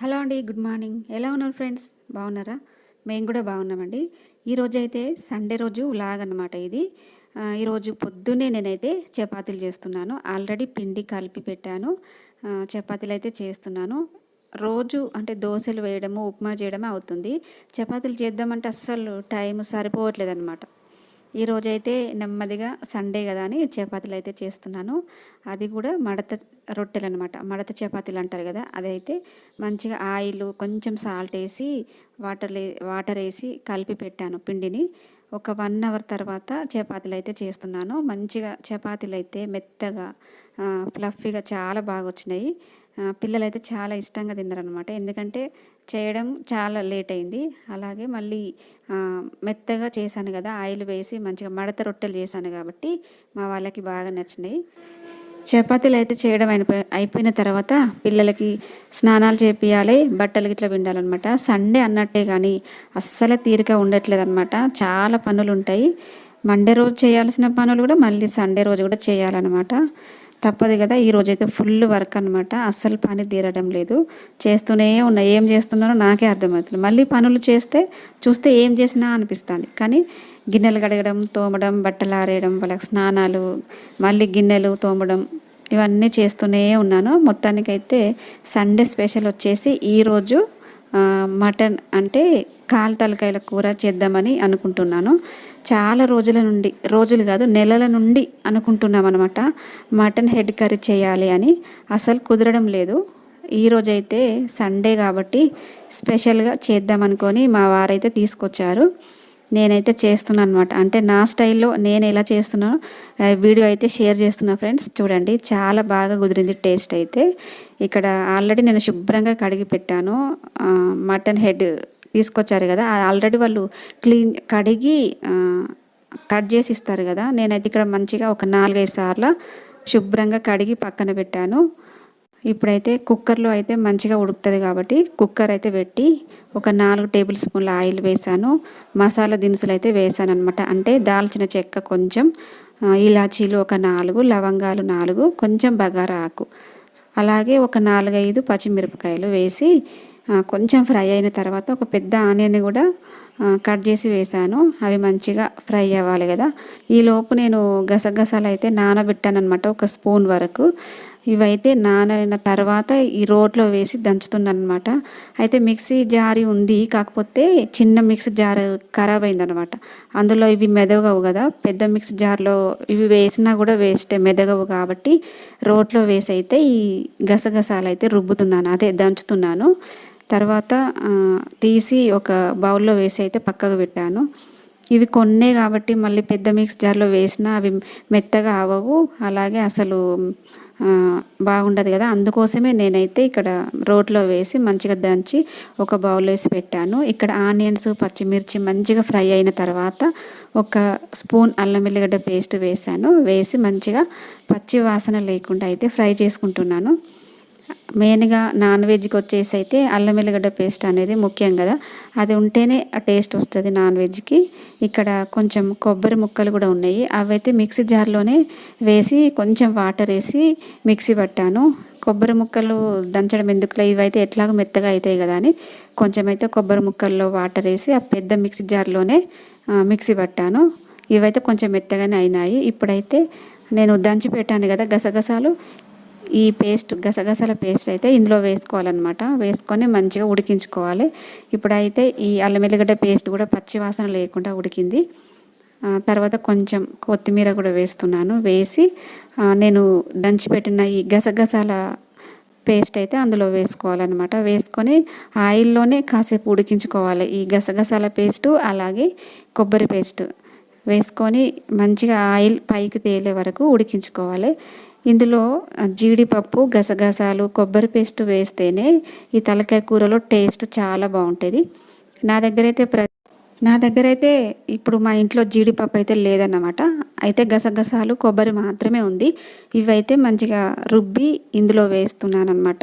Hello అండి good morning. ఎలా ఉన్నారు ఫ్రెండ్స్? బాగున్నారా? మేము కూడా బాగున్నామండి. ఈరోజు అయితే సండే రోజు లాగనమాట అనమాట ఇది ఈరోజు పొద్దున్నే నేనైతే చపాతీలు చేస్తున్నాను. ఆల్రెడీ పిండి కలిపి పెట్టాను. చపాతీలు అయితే చేస్తున్నాను. రోజు అంటే దోశలు వేయడము ఉప్మా చేయడమే అవుతుంది. చపాతీలు చేద్దామంటే అస్సలు టైం సరిపోవట్లేదు అనమాట ఈరోజైతే నెమ్మదిగా సండే కదా అని చపాతీలు అయితే చేస్తున్నాను. అది కూడా మడత రొట్టెలు అనమాట మడత చపాతీలు అంటారు కదా అదైతే మంచిగా ఆయిల్ కొంచెం సాల్ట్ వేసి వాటర్ వాటర్ వేసి కలిపి పెట్టాను పిండిని. ఒక వన్ అవర్ తర్వాత చపాతీలు అయితే చేస్తున్నాను. మంచిగా చపాతీలు అయితే మెత్తగా ఫ్లఫీగా చాలా బాగా వచ్చినాయి పిల్లలైతే చాలా ఇష్టంగా తిన్నారనమాట. ఎందుకంటే చేయడం చాలా లేట్ అయింది. అలాగే మళ్ళీ మెత్తగా చేశాను కదా ఆయిల్ వేసి మంచిగా మడత రొట్టెలు చేశాను కాబట్టి మా వాళ్ళకి బాగా నచ్చినాయి. చపాతీలు అయితే చేయడం అయిపోయి అయిపోయిన తర్వాత పిల్లలకి స్నానాలు చేపియాలి బట్టలు గిట్ల పిండాలన్నమాట. సండే అన్నట్టే కానీ అస్సలు తీరిక ఉండట్లేదు అనమాట చాలా పనులు ఉంటాయి మండే రోజు చేయాల్సిన పనులు కూడా మళ్ళీ సండే రోజు కూడా చేయాలన్నమాట. తప్పదు కదా ఈ అయితే ఫుల్ వర్క్ అనమాట అస్సలు పని తీరడం లేదు. చేస్తూనే ఉన్నా. ఏం చేస్తున్నానో నాకే అర్థమవుతుంది. మళ్ళీ పనులు చేస్తే చూస్తే ఏం చేసినా అనిపిస్తుంది. కానీ గిన్నెలు కడగడం తోమడం బట్టలు ఆరేయడం వాళ్ళకి స్నానాలు మళ్ళీ గిన్నెలు తోమడం ఇవన్నీ చేస్తూనే ఉన్నాను. మొత్తానికైతే సండే స్పెషల్ వచ్చేసి ఈరోజు మటన్ అంటే కాలు తలకాయల కూర చేద్దామని అనుకుంటున్నాను. చాలా రోజుల నుండి రోజులు కాదు నెలల నుండి అనుకుంటున్నాం అనమాట మటన్ హెడ్ కర్రీ చేయాలి అని అసలు కుదరడం లేదు. ఈరోజైతే సండే కాబట్టి స్పెషల్గా చేద్దామనుకొని మా వారైతే తీసుకొచ్చారు. నేనైతే చేస్తున్నాను అనమాట అంటే నా స్టైల్లో నేను ఎలా చేస్తున్నానో వీడియో అయితే షేర్ చేస్తున్నా ఫ్రెండ్స్. చూడండి చాలా బాగా కుదిరింది టేస్ట్ అయితే. ఇక్కడ ఆల్రెడీ నేను శుభ్రంగా కడిగి పెట్టాను. మటన్ హెడ్ తీసుకొచ్చారు కదా. ఆల్రెడీ వాళ్ళు క్లీన్ కడిగి కట్ చేసి ఇస్తారు కదా. నేనైతే ఇక్కడ మంచిగా ఒక నాలుగైదు సార్లు శుభ్రంగా కడిగి పక్కన పెట్టాను. ఇప్పుడైతే కుక్కర్లో అయితే మంచిగా ఉడుకుతుంది కాబట్టి కుక్కర్ అయితే పెట్టి ఒక నాలుగు టేబుల్ స్పూన్ల ఆయిల్ వేసాను. మసాలా దినుసులు అయితే వేసాను అనమాట అంటే దాల్చిన చెక్క కొంచెం ఇలాచీలు ఒక నాలుగు లవంగాలు నాలుగు కొంచెం బగారా ఆకు. అలాగే ఒక నాలుగైదు పచ్చిమిరపకాయలు వేసి కొంచెం ఫ్రై అయిన తర్వాత ఒక పెద్ద ఆనియన్ని కూడా కట్ చేసి వేసాను. అవి మంచిగా ఫ్రై అవ్వాలి కదా. ఈలోపు నేను గసగసాలు అయితే నానబెట్టాను అనమాట ఒక స్పూన్ వరకు. ఇవైతే నానైన తర్వాత ఈ రోట్లో వేసి దంచుతున్నాను అనమాట అయితే మిక్సీ జారి ఉంది కాకపోతే చిన్న మిక్సీ జార్ ఖరాబ్ అయిందనమాట అందులో ఇవి మెదగవు కదా. పెద్ద మిక్సీ జార్లో ఇవి వేసినా కూడా వేస్టే మెదగవు కాబట్టి రోట్లో వేసి అయితే ఈ గసగసాలు అయితే రుబ్బుతున్నాను అదే దంచుతున్నాను. తర్వాత తీసి ఒక బౌల్లో వేసి అయితే పక్కకు పెట్టాను. ఇవి కొన్నే కాబట్టి మళ్ళీ పెద్ద మిక్స్ జార్లో వేసినా అవి మెత్తగా అవవు. అలాగే అసలు బాగుండదు కదా. అందుకోసమే నేనైతే ఇక్కడ రోట్లో వేసి మంచిగా దంచి ఒక బౌల్ వేసి పెట్టాను. ఇక్కడ ఆనియన్స్ పచ్చిమిర్చి మంచిగా ఫ్రై అయిన తర్వాత ఒక స్పూన్ అల్లం వెల్లిగడ్డ పేస్ట్ వేసాను వేసి మంచిగా పచ్చి వాసన లేకుండా అయితే ఫ్రై చేసుకుంటున్నాను. మెయిన్గా నాన్ వెజ్కి వచ్చేసి అయితే అల్లం వెల్లిగడ్డ పేస్ట్ అనేది ముఖ్యం కదా. అది ఉంటేనే ఆ టేస్ట్ వస్తుంది నాన్ వెజ్కి. ఇక్కడ కొంచెం కొబ్బరి ముక్కలు కూడా ఉన్నాయి. అవైతే మిక్సీ జార్లోనే వేసి కొంచెం వాటర్ వేసి మిక్సీ పట్టాను. కొబ్బరి ముక్కలు దంచడం ఎందుకులే? ఇవైతే ఎట్లాగో మెత్తగా అవుతాయి కదా అని కొంచెం అయితే కొబ్బరి ముక్కల్లో వాటర్ వేసి ఆ పెద్ద మిక్సీ జార్లోనే మిక్సీ పట్టాను. ఇవైతే కొంచెం మెత్తగానే అయినాయి. ఇప్పుడైతే నేను దంచి పెట్టాను కదా గసగసాలు. ఈ పేస్ట్ గసగసాల పేస్ట్ అయితే ఇందులో వేసుకోవాలన్నమాట. వేసుకొని మంచిగా ఉడికించుకోవాలి. ఇప్పుడైతే ఈ అల్లం వెల్లిగడ్డ పేస్ట్ కూడా పచ్చి వాసన లేకుండా ఉడికింది. తర్వాత కొంచెం కొత్తిమీర కూడా వేస్తున్నాను. వేసి నేను దంచిపెట్టిన ఈ గసగసాల పేస్ట్ అయితే అందులో వేసుకోవాలన్నమాట. వేసుకొని ఆయిల్లోనే కాసేపు ఉడికించుకోవాలి. ఈ గసగసాల పేస్టు అలాగే కొబ్బరి పేస్ట్ వేసుకొని మంచిగా ఆయిల్ పైకి తేలే వరకు ఉడికించుకోవాలి. ఇందులో జీడిపప్పు గసగసాలు కొబ్బరి పేస్ట్ వేస్తేనే ఈ తలకాయ కూరలో టేస్ట్ చాలా బాగుంటుంది. నా దగ్గర అయితే ప్ర నా దగ్గర అయితే ఇప్పుడు మా ఇంట్లో జీడిపప్పు అయితే లేదన్నమాట. అయితే గసగసాలు కొబ్బరి మాత్రమే ఉంది. ఇవైతే మంచిగా రుబ్బి ఇందులో వేస్తున్నాను అనమాట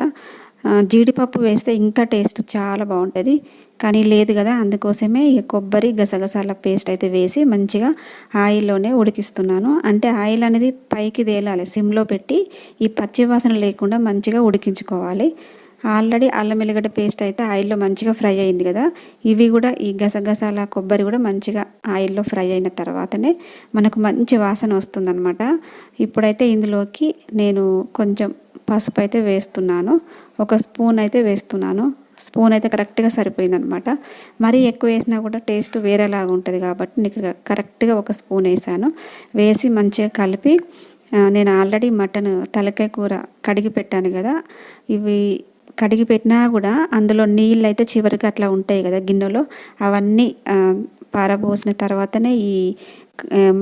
జీడిపప్పు వేస్తే ఇంకా టేస్ట్ చాలా బాగుంటుంది. కానీ లేదు కదా అందుకోసమే కొబ్బరి గసగసాల పేస్ట్ అయితే వేసి మంచిగా ఆయిల్లోనే ఉడికిస్తున్నాను. అంటే ఆయిల్ అనేది పైకి తేలాలి సిమ్లో పెట్టి ఈ పచ్చి వాసన లేకుండా మంచిగా ఉడికించుకోవాలి. ఆల్రెడీ అల్లం ఎల్లిగడ్డ పేస్ట్ అయితే ఆయిల్లో మంచిగా ఫ్రై అయింది కదా. ఇవి కూడా ఈ గసగసాల కొబ్బరి కూడా మంచిగా ఆయిల్లో ఫ్రై అయిన తర్వాతనే మనకు మంచి వాసన వస్తుందన్నమాట. ఇప్పుడైతే ఇందులోకి నేను కొంచెం పసుపు అయితే వేస్తున్నాను. ఒక స్పూన్ అయితే వేస్తున్నాను. స్పూన్ అయితే కరెక్ట్గా సరిపోయిందనమాట మరీ ఎక్కువ వేసినా కూడా టేస్ట్ వేరేలాగా ఉంటుంది కాబట్టి నేను ఇక్కడ కరెక్ట్గా ఒక స్పూన్ వేసాను. వేసి మంచిగా కలిపి నేను ఆల్రెడీ మటన్ తలకాయ కూర కడిగి పెట్టాను కదా. ఇవి కడిగి పెట్టినా కూడా అందులో నీళ్ళు అయితే చివరికి అట్లా ఉంటాయి కదా గిన్నెలో. అవన్నీ పారబోసిన తర్వాతనే ఈ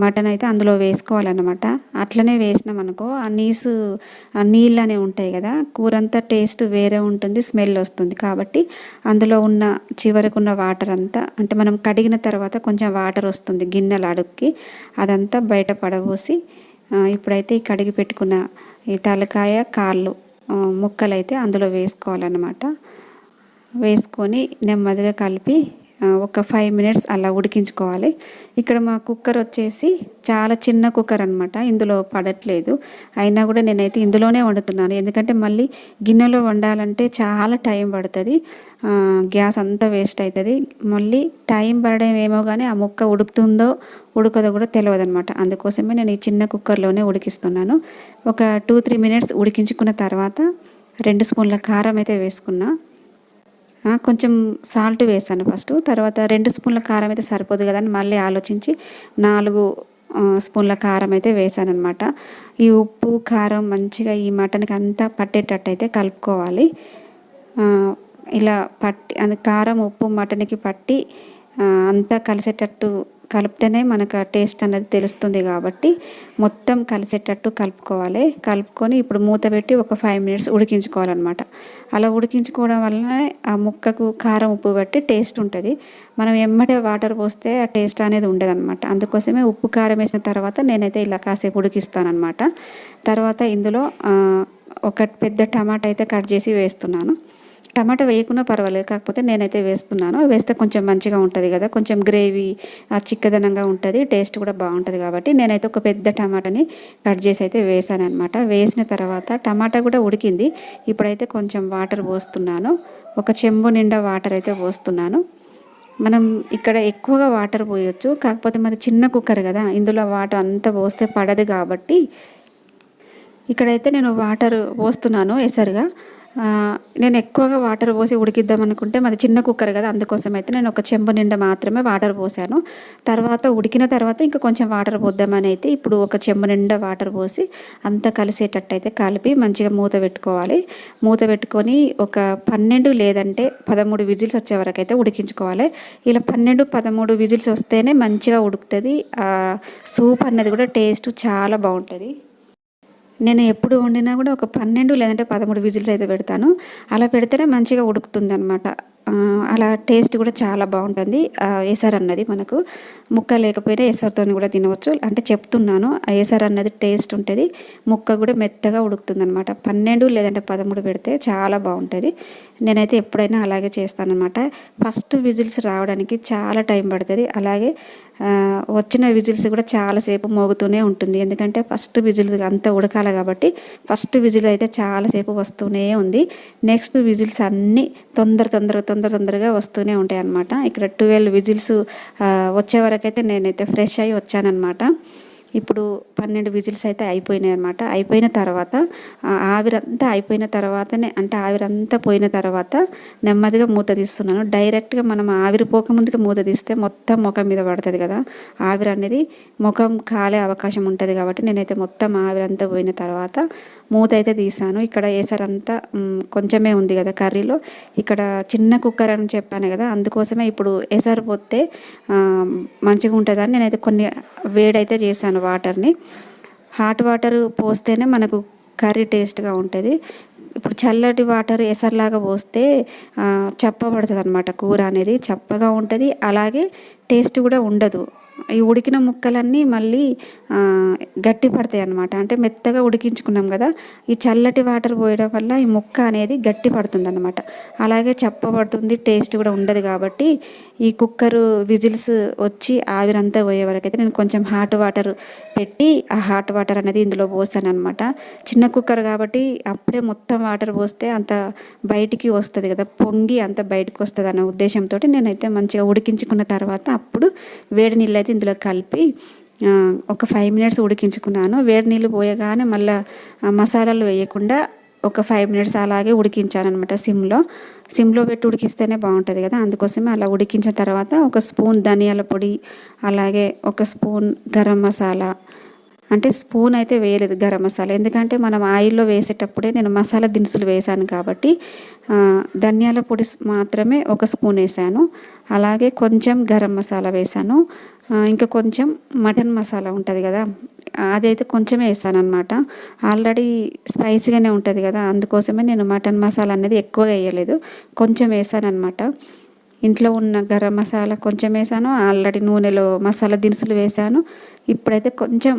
మటన్ అయితే అందులో వేసుకోవాలన్నమాట. అట్లనే వేసినాం అనుకో ఆ నీసు ఆ నీళ్ళు అనేవి ఉంటాయి కదా కూర అంతా టేస్ట్ వేరే ఉంటుంది స్మెల్ వస్తుంది. కాబట్టి అందులో ఉన్న చివరికి ఉన్న వాటర్ అంతా అంటే మనం కడిగిన తర్వాత కొంచెం వాటర్ వస్తుంది గిన్నెల అడుగుకి అదంతా బయట పడబోసి ఇప్పుడైతే ఈ కడిగి పెట్టుకున్న ఈ తలకాయ కాళ్ళు ముక్కలైతే అందులో వేసుకోవాలన్నమాట. వేసుకొని నెమ్మదిగా కలిపి ఒక ఫైవ్ మినిట్స్ అలా ఉడికించుకోవాలి. ఇక్కడ మా కుక్కర్ వచ్చేసి చాలా చిన్న కుక్కర్ అనమాట ఇందులో పడట్లేదు. అయినా కూడా నేనైతే ఇందులోనే వండుతున్నాను. ఎందుకంటే మళ్ళీ గిన్నెలో వండాలంటే చాలా టైం పడుతుంది. గ్యాస్ అంతా వేస్ట్ అవుతుంది మళ్ళీ టైం పడడం ఏమో కానీ ఆ ముక్క ఉడుకుతుందో ఉడకదో కూడా తెలియదు అనమాట అందుకోసమే నేను ఈ చిన్న కుక్కర్లోనే ఉడికిస్తున్నాను. ఒక టూ త్రీ మినిట్స్ ఉడికించుకున్న తర్వాత రెండు స్పూన్ల కారం అయితే వేసుకున్నా. కొంచెం సాల్ట్ వేసాను ఫస్ట్. తర్వాత రెండు స్పూన్ల కారం అయితే సరిపోదు కదా అని మళ్ళీ ఆలోచించి నాలుగు స్పూన్ల కారం అయితే వేసాను అనమాట ఈ ఉప్పు కారం మంచిగా ఈ మటన్కి అంతా పట్టేటట్టు అయితే కలుపుకోవాలి. ఇలా పట్టి అది కారం ఉప్పు మటన్కి పట్టి అంతా కలిసేటట్టు కలిపితేనే మనకు ఆ టేస్ట్ అనేది తెలుస్తుంది కాబట్టి మొత్తం కలిసేటట్టు కలుపుకోవాలి. కలుపుకొని ఇప్పుడు మూత పెట్టి ఒక ఫైవ్ మినిట్స్ ఉడికించుకోవాలన్నమాట. అలా ఉడికించుకోవడం వల్లనే ఆ ముక్కకు కారం ఉప్పు బట్టి టేస్ట్ ఉంటుంది. మనం ఎమ్మటే వాటర్ పోస్తే ఆ టేస్ట్ అనేది ఉండదన్నమాట. అందుకోసమే ఉప్పు కారం వేసిన తర్వాత నేనైతే ఇలా కాసేపు ఉడికిస్తానమాట తర్వాత ఇందులో ఒక పెద్ద టమాటా అయితే కట్ చేసి వేస్తున్నాను. టమాటా వేయకుండా పర్వాలేదు. కాకపోతే నేనైతే వేస్తున్నాను. వేస్తే కొంచెం మంచిగా ఉంటుంది కదా. కొంచెం గ్రేవీ ఆ చిక్కదనంగా ఉంటుంది. టేస్ట్ కూడా బాగుంటుంది కాబట్టి నేనైతే ఒక పెద్ద టమాటాని కట్ చేసి అయితే వేసాను అనమాట వేసిన తర్వాత టమాటా కూడా ఉడికింది. ఇప్పుడైతే కొంచెం వాటర్ పోస్తున్నాను. ఒక చెంబు నిండా వాటర్ అయితే పోస్తున్నాను. మనం ఇక్కడ ఎక్కువగా వాటర్ పోయొచ్చు. కాకపోతే మాది చిన్న కుక్కర్ కదా. ఇందులో వాటర్ అంతా పోస్తే పడదు కాబట్టి ఇక్కడైతే నేను వాటర్ పోస్తున్నాను. ఎసరుగా నేను ఎక్కువగా వాటర్ పోసి ఉడికిద్దాం అనుకుంటే మాది చిన్న కుక్కర్ కదా అందుకోసం అయితే నేను ఒక చెంబు నిండా మాత్రమే వాటర్ పోసాను. తర్వాత ఉడికిన తర్వాత ఇంకా కొంచెం వాటర్ పోద్దామని అయితే ఇప్పుడు ఒక చెంబు నిండా వాటర్ పోసి అంతా కలిసేటట్టు అయితే కలిపి మంచిగా మూత పెట్టుకోవాలి. మూత పెట్టుకొని ఒక పన్నెండు లేదంటే పదమూడు విజిల్స్ వచ్చే వరకు అయితే ఉడికించుకోవాలి. ఇలా పన్నెండు పదమూడు విజిల్స్ వస్తేనే మంచిగా ఉడుకుతుంది. సూప్ అన్నది కూడా టేస్ట్ చాలా బాగుంటుంది. నేను ఎప్పుడు వండినా కూడా ఒక పన్నెండు లేదంటే పదమూడు విజిల్స్ అయితే పెడతాను. అలా పెడితేనే మంచిగా ఉడుకుతుంది అనమాట అలా టేస్ట్ కూడా చాలా బాగుంటుంది. ఏసార్ అన్నది మనకు ముక్క లేకపోయినా ఏసార్తో కూడా తినవచ్చు. అంటే చెప్తున్నాను ఆ అన్నది టేస్ట్ ఉంటుంది. ముక్క కూడా మెత్తగా ఉడుకుతుంది అనమాట పన్నెండు లేదంటే పదమూడు పెడితే చాలా బాగుంటుంది. నేనైతే ఎప్పుడైనా అలాగే చేస్తానన్నమాట. ఫస్ట్ విజిల్స్ రావడానికి చాలా టైం పడుతుంది. అలాగే వచ్చిన విజిల్స్ కూడా చాలాసేపు మోగుతూనే ఉంటుంది. ఎందుకంటే ఫస్ట్ విజిల్ అంతా ఉడకాలి కాబట్టి ఫస్ట్ విజిల్ అయితే చాలాసేపు వస్తూనే ఉంది. నెక్స్ట్ విజిల్స్ అన్నీ తొందర తొందరతో తొందర తొందరగా వస్తూనే ఉంటాయి అన్నమాట ఇక్కడ ట్వెల్వ్ విజిల్స్ వచ్చే వరకైతే నేనైతే ఫ్రెష్ అయ్యి వచ్చానన్నమాట. ఇప్పుడు పన్నెండు విజిల్స్ అయితే అయిపోయినాయి అనమాట అయిపోయిన తర్వాత ఆవిరంతా అయిపోయిన తర్వాతనే అంటే ఆవిరంతా పోయిన తర్వాత నెమ్మదిగా మూత తీస్తున్నాను. డైరెక్ట్గా మనం ఆవిరి పోకముందుకు మూత తీస్తే మొత్తం ముఖం మీద పడుతుంది కదా. ఆవిరి అనేది ముఖం కాలే అవకాశం ఉంటుంది కాబట్టి నేనైతే మొత్తం ఆవిరంతా పోయిన తర్వాత మూత అయితే తీసాను. ఇక్కడ ఏసరంతా కొంచెమే ఉంది కదా కర్రీలో. ఇక్కడ చిన్న కుక్కర్ అని చెప్పాను కదా అందుకోసమే ఇప్పుడు ఎసరు పోతే మంచిగా ఉంటుందని నేనైతే కొన్ని వేడైతే చేశాను వాటర్ని. హాట్ వాటర్ పోస్తేనే మనకు కర్రీ టేస్ట్గా ఉంటుంది. ఇప్పుడు చల్లటి వాటర్ ఎసర్లాగా పోస్తే చప్పబడుతుంది అనమాట కూర అనేది. చప్పగా ఉంటుంది అలాగే టేస్ట్ కూడా ఉండదు. ఈ ఉడికిన ముక్కలన్నీ మళ్ళీ గట్టి పడతాయి అన్నమాట. అంటే మెత్తగా ఉడికించుకున్నాం కదా ఈ చల్లటి వాటర్ పోయడం వల్ల ఈ ముక్క అనేది గట్టి పడుతుంది అనమాట అలాగే చెప్పబడుతుంది టేస్ట్ కూడా ఉండదు కాబట్టి ఈ కుక్కరు విజిల్స్ వచ్చి ఆవిరంతా పోయే వరకు అయితే నేను కొంచెం హాట్ వాటర్ పెట్టి ఆ హాట్ వాటర్ అనేది ఇందులో పోసాను అనమాట చిన్న కుక్కర్ కాబట్టి అప్పుడే మొత్తం వాటర్ పోస్తే అంత బయటికి వస్తుంది కదా పొంగి అంత బయటకు వస్తుంది అనే ఉద్దేశంతో నేనైతే మంచిగా ఉడికించుకున్న తర్వాత అప్పుడు వేడి నీళ్ళు అయితే ఇందులో కలిపి ఒక ఫైవ్ మినిట్స్ ఉడికించుకున్నాను. వేడి నీళ్ళు పోయగానే మళ్ళీ మసాలాలు వేయకుండా ఒక ఫైవ్ మినిట్స్ అలాగే ఉడికించాను అనమాట సిమ్లో. సిమ్లో పెట్టి ఉడికిస్తేనే బాగుంటుంది కదా. అందుకోసమే అలా ఉడికించిన తర్వాత ఒక స్పూన్ ధనియాల పొడి అలాగే ఒక స్పూన్ గరం మసాలా అంటే స్పూన్ అయితే వేయలేదు గరం మసాలా. ఎందుకంటే మనం ఆయిల్లో వేసేటప్పుడే నేను మసాలా దినుసులు వేసాను కాబట్టి ధనియాల పొడి మాత్రమే ఒక స్పూన్ వేసాను. అలాగే కొంచెం గరం మసాలా వేసాను. ఇంకా కొంచెం మటన్ మసాలా ఉంటుంది కదా అదైతే కొంచెమే వేసాను అనమాట ఆల్రెడీ స్పైసీగానే ఉంటుంది కదా అందుకోసమే నేను మటన్ మసాలా అనేది ఎక్కువగా వేయలేదు కొంచెం వేసాను అనమాట ఇంట్లో ఉన్న గరం మసాలా కొంచెం వేసాను ఆల్రెడీ నూనెలో మసాలా దినుసులు వేసాను. ఇప్పుడైతే కొంచెం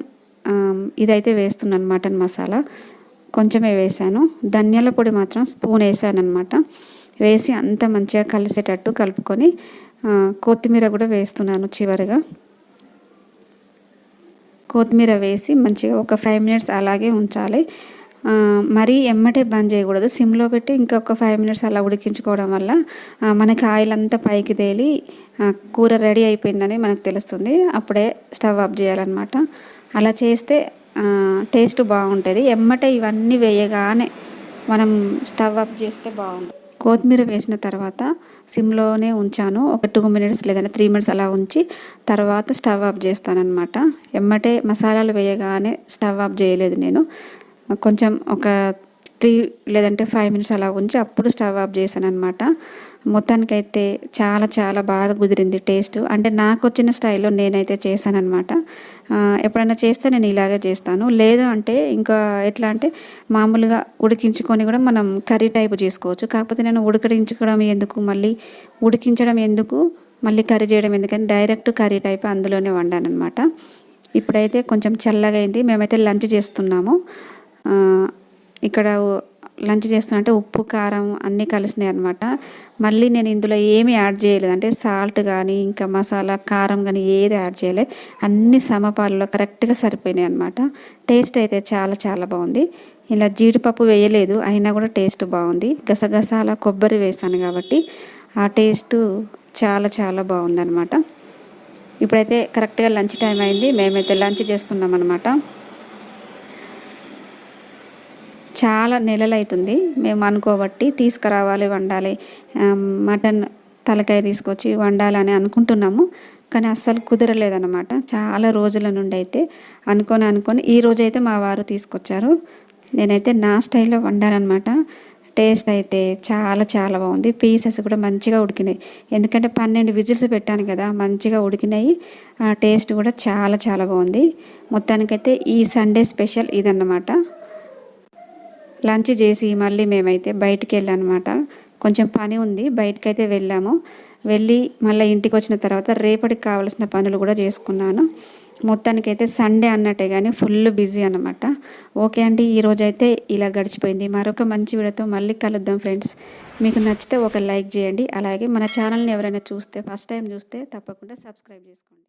ఇదైతే వేస్తున్నాను మటన్ మసాలా. కొంచెమే వేసాను. ధనియాల పొడి మాత్రం స్పూన్ వేసాను అనమాట వేసి అంత మంచిగా కలిసేటట్టు కలుపుకొని కొత్తిమీర కూడా వేస్తున్నాను చివరిగా. కొత్తిమీర వేసి మంచిగా ఒక ఫైవ్ మినిట్స్ అలాగే ఉంచాలి. మరీ ఎమ్మటే బంద్ చేయకూడదు. సిమ్లో పెట్టి ఇంకొక ఫైవ్ మినిట్స్ అలా ఉడికించుకోవడం వల్ల మనకి ఆయిల్ అంతా పైకి తేలి కూర రెడీ అయిపోయిందని మనకు తెలుస్తుంది. అప్పుడే స్టవ్ ఆఫ్ చేయాలన్నమాట. అలా చేస్తే టేస్ట్ బాగుంటుంది. ఎమ్మటే ఇవన్నీ వేయగానే మనం స్టవ్ ఆఫ్ చేస్తే బాగుంటుంది. కొత్తిమీర వేసిన తర్వాత సిమ్లోనే ఉంచాను. ఒక టూ మినిట్స్ లేదంటే త్రీ మినిట్స్ అలా ఉంచి తర్వాత స్టవ్ ఆఫ్ చేస్తానన్నమాట. ఎమ్మటే మసాలాలు వేయగానే స్టవ్ ఆఫ్ చేయలేదు నేను. కొంచెం ఒక త్రీ లేదంటే ఫైవ్ మినిట్స్ అలా ఉంచి అప్పుడు స్టవ్ ఆఫ్ చేశాను అనమాట మొత్తానికైతే చాలా చాలా బాగా కుదిరింది టేస్ట్. అంటే నాకు వచ్చిన స్టైల్లో నేనైతే చేశానమాట ఎప్పుడైనా చేస్తే నేను ఇలాగే చేస్తాను. లేదు అంటే ఇంకా ఎట్లా అంటే మామూలుగా ఉడికించుకొని కూడా మనం కర్రీ టైప్ చేసుకోవచ్చు. కాకపోతే నేను ఉడకడించుకోవడం ఎందుకు మళ్ళీ ఉడికించడం ఎందుకు మళ్ళీ కర్రీ చేయడం ఎందుకని డైరెక్ట్ కర్రీ టైప్ అందులోనే వండాను అనమాట ఇప్పుడైతే కొంచెం చల్లగా అయింది. మేమైతే లంచ్ చేస్తున్నాము. ఇక్కడ లంచ్ చేస్తుంటే ఉప్పు కారం అన్నీ కలిసినాయి అనమాట మళ్ళీ నేను ఇందులో ఏమీ యాడ్ చేయలేదు. అంటే సాల్ట్ కానీ ఇంకా మసాలా కారం కానీ ఏది యాడ్ చేయలే అన్ని సమపాలలో కరెక్ట్గా సరిపోయినాయి అనమాట టేస్ట్ అయితే చాలా చాలా బాగుంది. ఇలా జీడిపప్పు వేయలేదు అయినా కూడా టేస్ట్ బాగుంది. గసగసాల కొబ్బరి వేసాను కాబట్టి ఆ టేస్ట్ చాలా చాలా బాగుందనమాట ఇప్పుడైతే కరెక్ట్గా లంచ్ టైం అయింది. మేమైతే లంచ్ చేస్తున్నాం అనమాట చాలా నెలలు అవుతుంది మేము అనుకోబట్టి తీసుకురావాలి వండాలి. మటన్ తలకాయ తీసుకొచ్చి వండాలని అనుకుంటున్నాము. కానీ అస్సలు కుదరలేదన్నమాట. చాలా రోజుల నుండి అయితే అనుకొని అనుకొని ఈ రోజైతే మా వారు తీసుకొచ్చారు. నేనైతే నా స్టైల్లో వండానమాట టేస్ట్ అయితే చాలా చాలా బాగుంది. పీసెస్ కూడా మంచిగా ఉడికినాయి. ఎందుకంటే పన్నెండు విజిల్స్ పెట్టాను కదా మంచిగా ఉడికినాయి. ఆ టేస్ట్ కూడా చాలా చాలా బాగుంది. మొత్తానికైతే ఈ సండే స్పెషల్ ఇదన్నమాట. లంచ్ చేసి మళ్ళీ మేమైతే బయటికి వెళ్ళానమాట కొంచెం పని ఉంది బయటకైతే వెళ్ళాము. వెళ్ళి మళ్ళీ ఇంటికి వచ్చిన తర్వాత రేపటికి కావాల్సిన పనులు కూడా చేసుకున్నాను. మొత్తానికైతే సండే అన్నట్టే కానీ ఫుల్ బిజీ అనమాట ఓకే అండి ఈరోజైతే ఇలా గడిచిపోయింది. మరొక మంచి వీడియోతో మళ్ళీ కలుద్దాం ఫ్రెండ్స్. మీకు నచ్చితే ఒక లైక్ చేయండి. అలాగే మన ఛానల్ని ఎవరైనా చూస్తే ఫస్ట్ టైం చూస్తే తప్పకుండా సబ్స్క్రైబ్ చేసుకోండి.